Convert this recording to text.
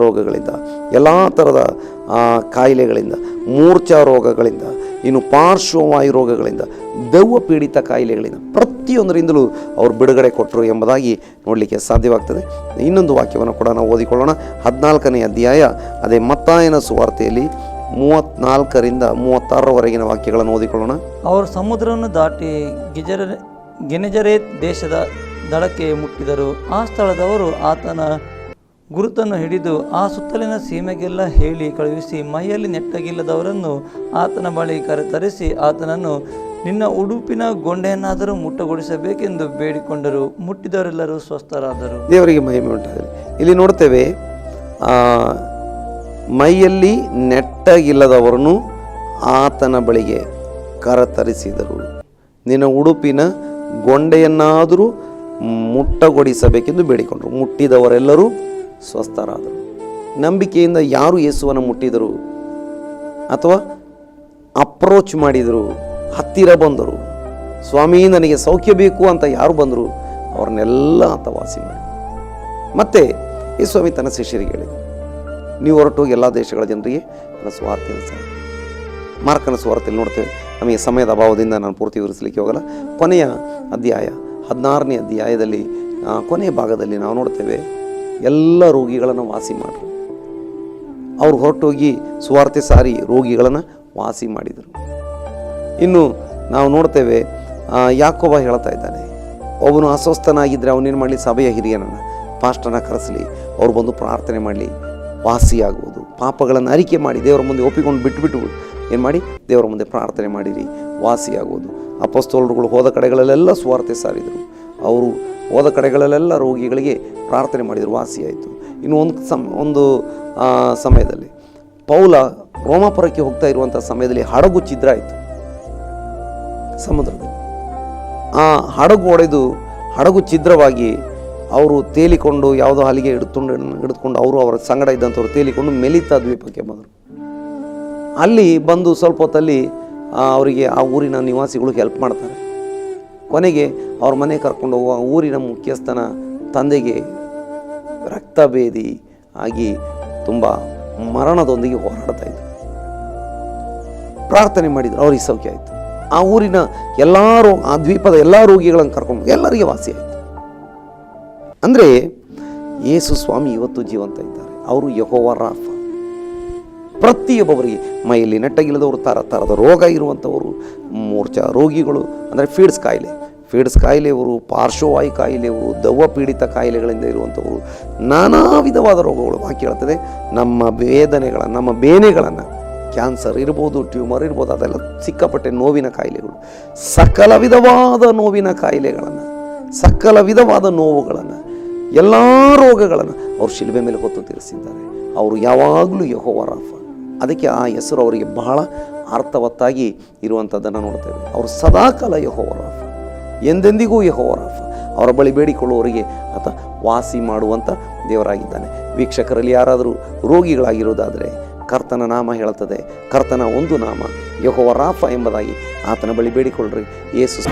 ರೋಗಗಳಿಂದ, ಎಲ್ಲ ಥರದ ಕಾಯಿಲೆಗಳಿಂದ, ಮೂರ್ಛಾ ರೋಗಗಳಿಂದ, ಇನ್ನು ಪಾರ್ಶ್ವವಾಯು ರೋಗಗಳಿಂದ, ದೆವ್ವ ಪೀಡಿತ ಕಾಯಿಲೆಗಳಿಂದ ಪ್ರತಿಯೊಂದರಿಂದಲೂ ಅವರು ಬಿಡುಗಡೆ ಕೊಟ್ಟರು ಎಂಬುದಾಗಿ ನೋಡಲಿಕ್ಕೆ ಸಾಧ್ಯವಾಗ್ತದೆ. ಇನ್ನೊಂದು ವಾಕ್ಯವನ್ನು ಕೂಡ ನಾವು ಓದಿಕೊಳ್ಳೋಣ. ಹದಿನಾಲ್ಕನೇ ಅಧ್ಯಾಯ, ಅದೇ ಮತ್ತಾಯನ ಸುವಾರ್ತೆಯಲ್ಲಿ ಮೂವತ್ನಾಲ್ಕರಿಂದ ಮೂವತ್ತಾರರವರೆಗಿನ ವಾಕ್ಯಗಳನ್ನು ಓದಿಕೊಳ್ಳೋಣ. ಅವರು ಸಮುದ್ರವನ್ನು ದಾಟಿ ಗಿಜರ, ಗೆನೆಜರೇತ್ ದೇಶದ ದಡಕ್ಕೆ ಮುಟ್ಟಿದರು. ಆ ಸ್ಥಳದವರು ಆತನ ಗುರುತನ್ನು ಹಿಡಿದು ಆ ಸುತ್ತಲಿನ ಸೀಮೆಗೆಲ್ಲ ಹೇಳಿ ಕಳುಹಿಸಿ ಮೈಯಲ್ಲಿ ನೆಟ್ಟಗಿಲ್ಲದವರನ್ನು ಆತನ ಬಳಿ ಕರೆತರಿಸಿ ಆತನನ್ನು, ನಿನ್ನ ಉಡುಪಿನ ಗೊಂಡೆಯನ್ನಾದರೂ ಮುಟ್ಟಗೊಳಿಸಬೇಕೆಂದು ಬೇಡಿಕೊಂಡರು. ಮುಟ್ಟಿದವರೆಲ್ಲರೂ ಸ್ವಸ್ಥರಾದರು. ದೇವರಿಗೆ ಮಹಿಮೆ ಉಂಟಾಗಿದೆ ಇಲ್ಲಿ ನೋಡ್ತೇವೆ ಮೈಯಲ್ಲಿ ನೆಟ್ಟಗಿಲ್ಲದವರನ್ನು ಆತನ ಬಳಿಗೆ ಕರತರಿಸಿದರು. ನಿನ್ನ ಉಡುಪಿನ ಗೊಂಡೆಯನ್ನಾದರೂ ಮುಟ್ಟಗೊಡಿಸಬೇಕೆಂದು ಬೇಡಿಕೊಂಡರು. ಮುಟ್ಟಿದವರೆಲ್ಲರೂ ಸ್ವಸ್ಥರಾದರು. ನಂಬಿಕೆಯಿಂದ ಯಾರು ಯೇಸುವನ್ನು ಮುಟ್ಟಿದರು ಅಥವಾ ಅಪ್ರೋಚ್ ಮಾಡಿದರು, ಹತ್ತಿರ ಬಂದರು, ಸ್ವಾಮಿ ನನಗೆ ಸೌಖ್ಯ ಬೇಕು ಅಂತ ಯಾರು ಬಂದರು, ಅವ್ರನ್ನೆಲ್ಲ ಆತ ವಾಸಿ ಮಾಡಿ. ಮತ್ತೆ ಈ ತನ್ನ ಶಿಷ್ಯರಿಗೆ ಹೇಳಿದರು ನೀವು ಹೊರಟೋಗಿ ಎಲ್ಲ ದೇಶಗಳ ಜನರಿಗೆ ನನ್ನ ಸ್ವಾರ್ಥ ಮಾರ್ಕನ ಸ್ವಾರ್ಥದಲ್ಲಿ ನೋಡ್ತೇವೆ, ನಮಗೆ ಸಮಯದ ಅಭಾವದಿಂದ ನಾನು ಪೂರ್ತಿ ವಿವರಿಸಲಿಕ್ಕೆ ಹೋಗಲ್ಲ. ಕೊನೆಯ ಅಧ್ಯಾಯ, ಹದಿನಾರನೇ ಅಧ್ಯಾಯದಲ್ಲಿ ಕೊನೆಯ ಭಾಗದಲ್ಲಿ ನಾವು ನೋಡ್ತೇವೆ ಎಲ್ಲ ರೋಗಿಗಳನ್ನು ವಾಸಿ ಮಾಡಿ ಅವ್ರು ಹೊರಟೋಗಿ ಸುವಾರ್ತೆ ಸಾರಿ ರೋಗಿಗಳನ್ನು ವಾಸಿ ಮಾಡಿದರು. ಇನ್ನು ನಾವು ನೋಡ್ತೇವೆ ಯಾಕೋಬ ಹೇಳ್ತಾ ಇದ್ದಾನೆ ಒಬ್ಬನು ಅಸ್ವಸ್ಥನಾಗಿದ್ದರೆ ಅವನೇನು ಮಾಡಲಿ? ಸಭೆಯ ಹಿರಿಯನನ್ನು ಪಾಸ್ಟನ್ನು ಕರೆಸಲಿ, ಅವ್ರು ಬಂದು ಪ್ರಾರ್ಥನೆ ಮಾಡಲಿ, ವಾಸಿಯಾಗುವುದು. ಪಾಪಗಳನ್ನು ಅರಿಕೆ ಮಾಡಿ, ದೇವರ ಮುಂದೆ ಒಪ್ಪಿಕೊಂಡು ಬಿಟ್ಟುಬಿಟ್ಟು ಏನು ಮಾಡಿ? ದೇವರ ಮುಂದೆ ಪ್ರಾರ್ಥನೆ ಮಾಡಿರಿ, ವಾಸಿಯಾಗುವುದು. ಅಪಸ್ತೋಲರುಗಳು ಹೋದ ಕಡೆಗಳಲ್ಲೆಲ್ಲ ಸುವಾರ್ತೆ ಸಾರಿದರು. ಅವರು ಹೋದ ಕಡೆಗಳಲ್ಲೆಲ್ಲ ರೋಗಿಗಳಿಗೆ ಪ್ರಾರ್ಥನೆ ಮಾಡಿದರು ವಾಸಿಯಾಯಿತು ಇನ್ನು ಒಂದು ಸಮ, ಒಂದು ಸಮಯದಲ್ಲಿ ಪೌಲ ರೋಮಾಪುರಕ್ಕೆ ಹೋಗ್ತಾ ಇರುವಂಥ ಸಮಯದಲ್ಲಿ ಹಡಗು ಛಿದ್ರ ಆಯಿತು. ಸಮುದ್ರದಲ್ಲಿ ಆ ಹಡಗು ಒಡೆದು ಹಡಗು ಛಿದ್ರವಾಗಿ ಅವರು ತೇಲಿಕೊಂಡು ಯಾವುದೋ ಹಲಿಗೆ ಹಿಡ್ಕೊಂಡು ಹಿಡಿದುಕೊಂಡು ಅವರು ಅವರ ಸಂಗಡ ಇದ್ದಂಥವ್ರು ತೇಲಿಕೊಂಡು ಮೆಲಿತಾ ದ್ವೀಪಕ್ಕೆ ಬಂದರು. ಅಲ್ಲಿ ಬಂದು ಸ್ವಲ್ಪ ಹೊತ್ತಲ್ಲಿ ಅವರಿಗೆ ಆ ಊರಿನ ನಿವಾಸಿಗಳು ಹೆಲ್ಪ್ ಮಾಡ್ತಾರೆ. ಕೊನೆಗೆ ಅವ್ರ ಮನೆ ಕರ್ಕೊಂಡು ಹೋಗುವ ಊರಿನ ಮುಖ್ಯಸ್ಥನ ತಂದೆಗೆ ರಕ್ತಭೇದಿ ಆಗಿ ತುಂಬ ಮರಣದೊಂದಿಗೆ ಹೋರಾಡ್ತಾ ಇದ್ದರು ಪ್ರಾರ್ಥನೆ ಮಾಡಿದ್ರು, ಅವ್ರಿಗೆ ಸೌಖ್ಯ ಆಯಿತು. ಆ ಊರಿನ ಎಲ್ಲ ರೋ, ಆ ದ್ವೀಪದ ಎಲ್ಲ ರೋಗಿಗಳನ್ನು ಕರ್ಕೊಂಡು ಎಲ್ಲರಿಗೆ ವಾಸಿ ಆಯಿತು. ಅಂದರೆ ಯೇಸು ಸ್ವಾಮಿ ಇವತ್ತು ಜೀವಂತ ಇದ್ದಾರೆ. ಅವರು ಯಹೋವ ರಾಫ. ಪ್ರತಿಯೊಬ್ಬರಿಗೆ ಮೈಯಲ್ಲಿ ನೆಟ್ಟಗಿಲ್ಲದವರು ಥರ ಥರದ ರೋಗ ಇರುವಂಥವರು, ಮೂರ್ಛಾ ರೋಗಿಗಳು, ಅಂದರೆ ಫೀಡ್ಸ್ ಕಾಯಿಲೆ. ಫೀಡ್ಸ್ ಕಾಯಿಲೆಯವರು, ಪಾರ್ಶ್ವವಾಯು ಕಾಯಿಲೆಯವರು ದವ್ವ ಪೀಡಿತ ಕಾಯಿಲೆಗಳಿಂದ ಇರುವಂಥವರು, ನಾನಾ ವಿಧವಾದ ರೋಗಗಳು ಬಾಕಿ ಹೇಳ್ತದೆ. ನಮ್ಮ ವೇದನೆಗಳ, ನಮ್ಮ ಬೇನೆಗಳನ್ನು, ಕ್ಯಾನ್ಸರ್ ಇರ್ಬೋದು, ಟ್ಯೂಮರ್ ಇರ್ಬೋದು, ಅದೆಲ್ಲ ಸಿಕ್ಕಾಪಟ್ಟೆ ನೋವಿನ ಕಾಯಿಲೆಗಳು. ಸಕಲ ವಿಧವಾದ ನೋವಿನ ಕಾಯಿಲೆಗಳನ್ನು, ಸಕಲ ವಿಧವಾದ ನೋವುಗಳನ್ನು, ಎಲ್ಲ ರೋಗಗಳನ್ನು ಅವರು ಶಿಲ್ಬೆ ಮೇಲೆ ಹೊತ್ತು ತೀರಿಸಿದ್ದಾರೆ ಅವರು ಯಾವಾಗಲೂ ಯಹೋವ ರಾಫ. ಅದಕ್ಕೆ ಆ ಹೆಸರು ಅವರಿಗೆ ಬಹಳ ಅರ್ಥವತ್ತಾಗಿ ಇರುವಂಥದ್ದನ್ನು ನೋಡ್ತೇವೆ ಅವರು ಸದಾಕಾಲ ಯಹೋವರಾಫ ಎಂದೆಂದಿಗೂ ಯಹೋವರಾಫ ಅವರ ಬಳಿ ಬೇಡಿಕೊಳ್ಳುವವರಿಗೆ ಆತ ವಾಸಿ ಮಾಡುವಂಥ ದೇವರಾಗಿದ್ದಾನೆ. ವೀಕ್ಷಕರಲ್ಲಿ ಯಾರಾದರೂ ರೋಗಿಗಳಾಗಿರುವುದಾದರೆ ಕರ್ತನ ನಾಮ ಹೇಳುತ್ತದೆ. ಕರ್ತನ ಒಂದು ನಾಮ ಯಹೋವರಾಫ ಎಂಬುದಾಗಿ ಆತನ ಬಳಿ ಬೇಡಿಕೊಳ್ಳ್ರಿ. ಯೇಸು